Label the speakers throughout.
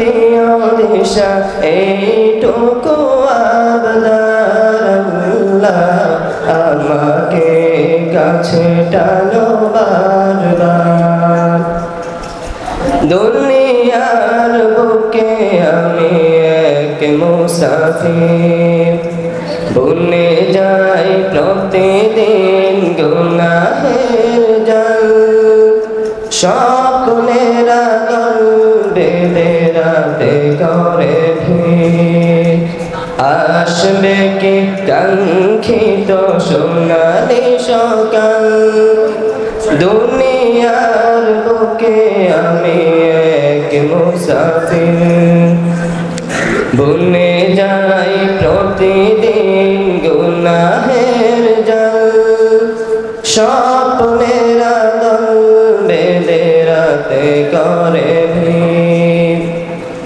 Speaker 1: দিও এইটুকু আবদার আমাকে কাছে টানো বারবার। দুনিয়ার বুকে আমি এক মুসাফির। ভুলে যাই প্রতিদিন গুনাহের জল। সকলেরা আসবে কি কাঙ্ক্ষিত? সোনালি সকাল দুনিয়ার বুকে আমি এক মুসাফির। ভুলে যাই প্রতিদিন গুনাহের জল। স্বপ্নেরা দল বেঁধে রাতে করে ভিড়।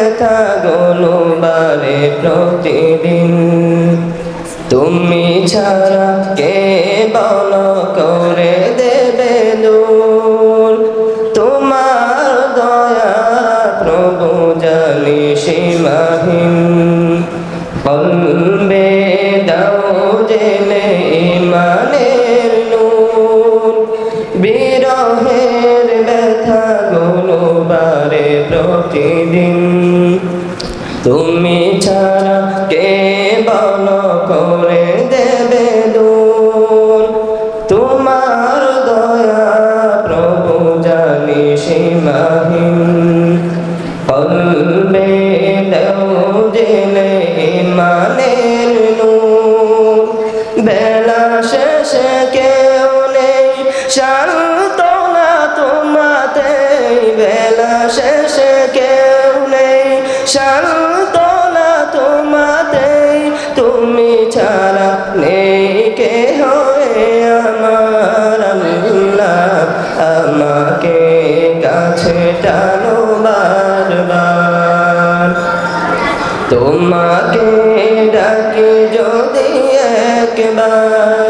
Speaker 1: ব্যথা গলবারে প্রতিদিন। তুমি ছাড়া কে বল করে দেবে দূর? তোমার দয়া প্রভু জানি সীমাহীন। বলবে প্রতিদিন। তুমি ছাড়া কে বল করে দেবে দূর? তোমার দয়া প্রভু জানি সীমাহীন। বলবে দেও জেলে ইমানের নূর। বেলা শেষে কেউ বেলা শেষে কেউ নেই। শান্তনা তোমাতে তুমি ছাড়া নেই কে হয়ে আমার আমাকে কাছে টানো বারবার। তোমাকে ডাকি যদি একবার।